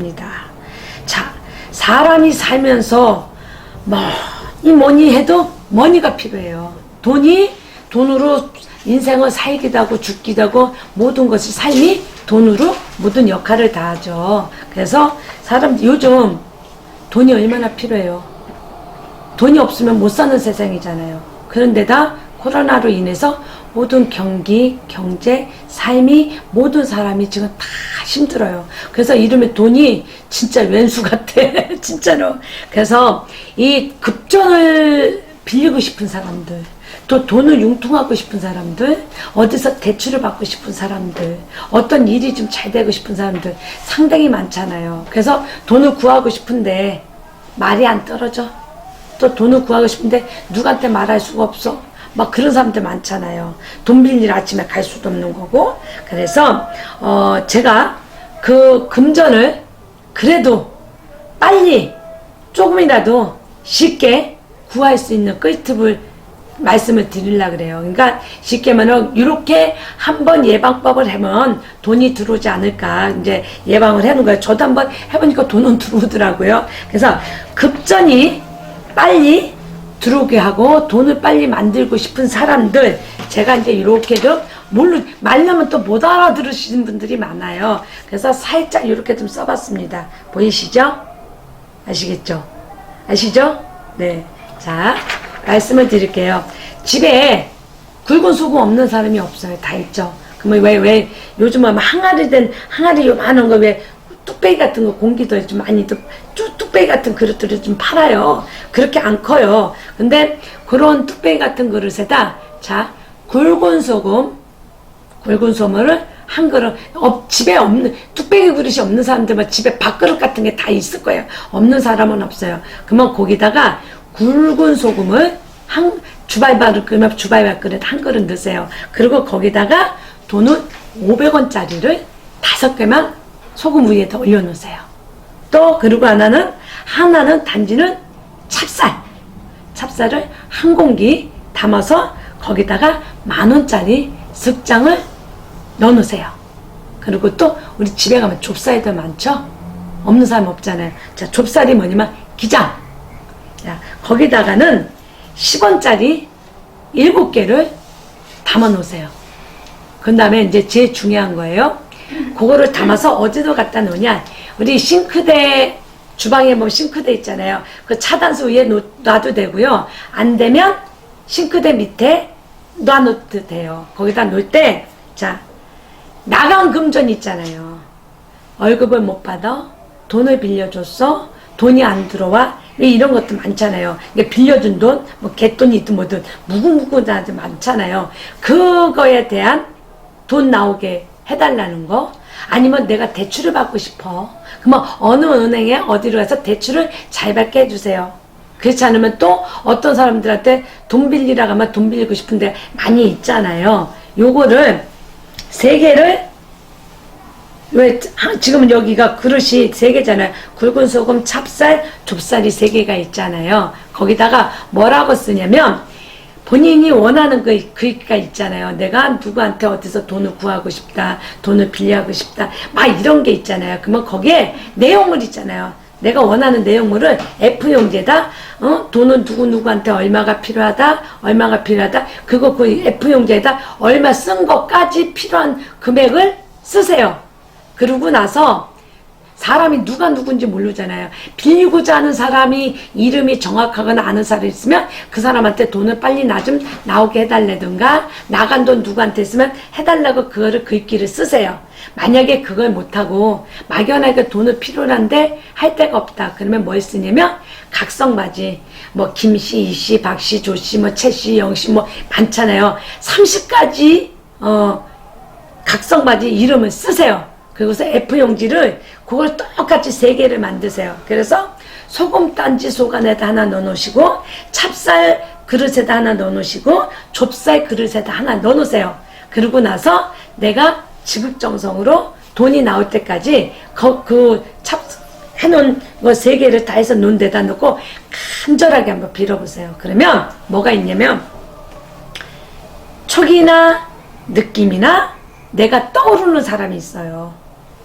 없습니다. 자, 사람이 살면서 뭐이 뭐니 해도 머니가 필요해요. 돈이 돈으로 인생을 살기도 하고 죽기도 하고 모든 것이 삶이 돈으로 모든 역할을 다 하죠. 그래서 사람 요즘 돈이 얼마나 필요해요. 돈이 없으면 못 사는 세상이잖아요. 그런데다 코로나로 인해서 모든 경기, 경제, 삶이 모든 사람이 지금 다 힘들어요. 그래서 이름에 돈이 진짜 왼수 같아. 진짜로. 그래서 이 급전을 빌리고 싶은 사람들, 또 돈을 융통하고 싶은 사람들, 어디서 대출을 받고 싶은 사람들, 어떤 일이 좀 잘 되고 싶은 사람들 상당히 많잖아요. 그래서 돈을 구하고 싶은데 말이 안 떨어져. 또 돈을 구하고 싶은데 누구한테 말할 수가 없어. 막 그런 사람들 많잖아요. 돈 빌리러 아침에 갈 수도 없는 거고. 그래서 어 제가 그 금전을 그래도 빨리 조금이라도 쉽게 구할 수 있는 꿀팁을 말씀을 드리려 그래요. 그러니까 쉽게 말하면 이렇게 한번 예방법을 하면 돈이 들어오지 않을까 이제 예방을 해놓은 거예요. 저도 한번 해보니까 돈은 들어오더라고요. 그래서 급전이 빨리 들어오게 하고 돈을 빨리 만들고 싶은 사람들 제가 이제 이렇게도 물론 말려면 또 못 알아들으시는 분들이 많아요. 그래서 살짝 이렇게 좀 써봤습니다. 보이시죠? 아시겠죠? 아시죠? 네. 자, 말씀을 드릴게요. 집에 굵은 소금 없는 사람이 없어요. 다 있죠. 그러면 왜, 왜, 요즘은 막 항아리 된, 항아리 요만한 거 왜, 뚝배기 같은 거 공기도 좀 많이 뚝, 뚝- 뚝배기 같은 그릇들을 좀 팔아요. 그렇게 안 커요. 근데 그런 뚝배기 같은 그릇에다, 자, 굵은 소금, 굵은 소금을 한 그릇, 업, 집에 없는, 뚝배기 그릇이 없는 사람들은 집에 밥그릇 같은 게 다 있을 거예요. 없는 사람은 없어요. 그러면 거기다가 굵은 소금을 한, 주발밥을 끓이면 주발밥 그릇 한 그릇 넣으세요. 그리고 거기다가 돈은 500원짜리를 다섯 개만 소금 위에다 올려놓으세요. 또, 그리고 하나는, 하나는 단지는 찹쌀. 찹쌀을 한 공기 담아서 거기다가 만 원짜리 쓱장을 넣어놓으세요. 그리고 또 우리 집에 가면 좁쌀들 많죠? 없는 사람 없잖아요. 자, 좁쌀이 뭐냐면 기장. 자, 거기다가는 10원짜리 7개를 담아 놓으세요. 그 다음에 이제 제일 중요한 거예요. 그거를 담아서 어디로 갖다 놓냐. 우리 싱크대, 주방에 뭐 싱크대 있잖아요. 그 차단수 위에 놓, 놔도 되고요. 안 되면 싱크대 밑에 놔놓도 돼요. 거기다 놓을 때, 자, 나간 금전 있잖아요. 월급을 못 받아? 돈을 빌려줬어? 돈이 안 들어와? 왜 이런 것도 많잖아요. 이게 빌려준 돈, 뭐 개돈이든 뭐든 무궁무궁하게 많잖아요. 그거에 대한 돈 나오게 해달라는 거. 아니면 내가 대출을 받고 싶어. 그러면 어느 은행에 어디로 가서 대출을 잘 받게 해주세요. 그렇지 않으면 또 어떤 사람들한테 돈 빌리라 가면 돈 빌리고 싶은데 많이 있잖아요. 요거를 세 개를 왜 하- 지금 여기가 그릇이 세 개잖아요. 굵은 소금, 찹쌀, 좁쌀이 세 개가 있잖아요. 거기다가 뭐라고 쓰냐면 본인이 원하는 그 글귀가 있잖아요. 내가 누구한테 어디서 돈을 구하고 싶다, 돈을 빌려하고 싶다, 막 이런 게 있잖아요. 그러면 거기에 내용물 있잖아요. 내가 원하는 내용물을 F용지에다 어? 돈은 누구누구한테 얼마가 필요하다 얼마가 필요하다 그거 그 F용지에다 얼마 쓴 것까지 필요한 금액을 쓰세요 그러고 나서 사람이 누가 누군지 모르잖아요. 빌리고자 하는 사람이 이름이 정확하거나 아는 사람이 있으면 그 사람한테 돈을 빨리 나 좀 나오게 해달라든가 나간 돈 누구한테 있으면 해달라고 그거를 글귀를 쓰세요. 만약에 그걸 못하고 막연하게 돈을 필요한데 할 데가 없다. 그러면 뭘 쓰냐면 각성바지 뭐 김씨, 이씨, 박씨, 조씨, 뭐 채씨, 영씨 뭐 많잖아요. 30가지 어 각성바지 이름을 쓰세요. 그리고서 F용지를 그걸 똑같이 세 개를 만드세요. 그래서 소금 단지 소간에다 하나 넣어놓으시고 찹쌀 그릇에다 하나 넣어놓으시고 좁쌀 그릇에다 하나 넣어놓으세요. 그러고 나서 내가 지극정성으로 돈이 나올 때까지 그, 그 찹 해놓은 거 세 개를 다 해서 놓은 데다 놓고 간절하게 한번 빌어보세요. 그러면 뭐가 있냐면 촉이나 느낌이나 내가 떠오르는 사람이 있어요.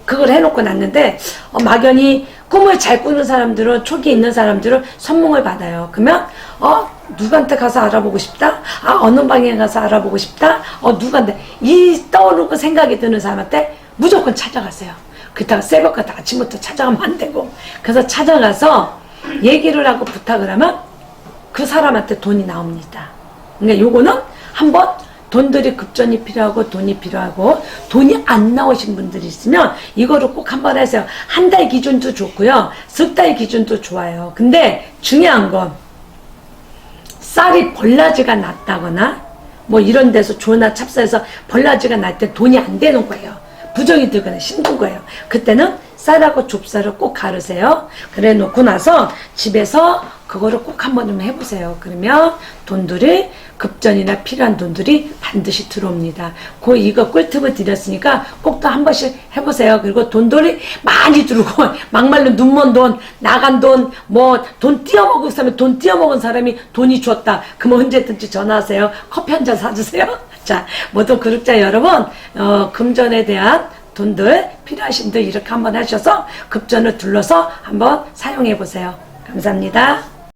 그걸 해놓고 났는데 어, 막연히 꿈을 잘 꾸는 사람들은 촉이 있는 사람들은 선몽을 받아요. 그러면 어 누구한테 가서 알아보고 싶다. 아 어느 방에 가서 알아보고 싶다. 어 누구한테 이 떠오르고 생각이 드는 사람한테 무조건 찾아가세요. 그렇다가 새벽부터 아침부터 찾아가면 안 되고 그래서 찾아가서 얘기를 하고 부탁을 하면 그 사람한테 돈이 나옵니다. 그러니까 요거는 한번 돈들이 급전이 필요하고 돈이 필요하고 돈이 안 나오신 분들이 있으면 이거를 꼭 한번 하세요. 한 달 기준도 좋고요. 석 달 기준도 좋아요. 근데 중요한 건 쌀이 벌라지가 났다거나 뭐 이런 데서 조나 찹쌀에서 벌라지가 날 때 돈이 안 되는 거예요. 부정이 들거나 힘든 거예요. 그때는 쌀하고 좁쌀을 꼭 가르세요. 그래 놓고 나서 집에서 그거를 꼭 한번 좀 해보세요. 그러면 돈들이 급전이나 필요한 돈들이 반드시 들어옵니다. 그 이거 꿀팁을 드렸으니까 꼭 또 한 번씩 해보세요. 그리고 돈들이 많이 들어오고 막말로 눈먼 돈, 나간 돈, 뭐 돈 띄어먹은 사람이 돈 띄어먹은 사람이 돈이 줬다. 그러면 언제든지 전화하세요. 커피 한 잔 사주세요. 자, 모든 구독자 여러분, 어, 금전에 대한 돈들 필요하신 분들 이렇게 한번 하셔서 급전을 둘러서 한번 사용해 보세요. 감사합니다.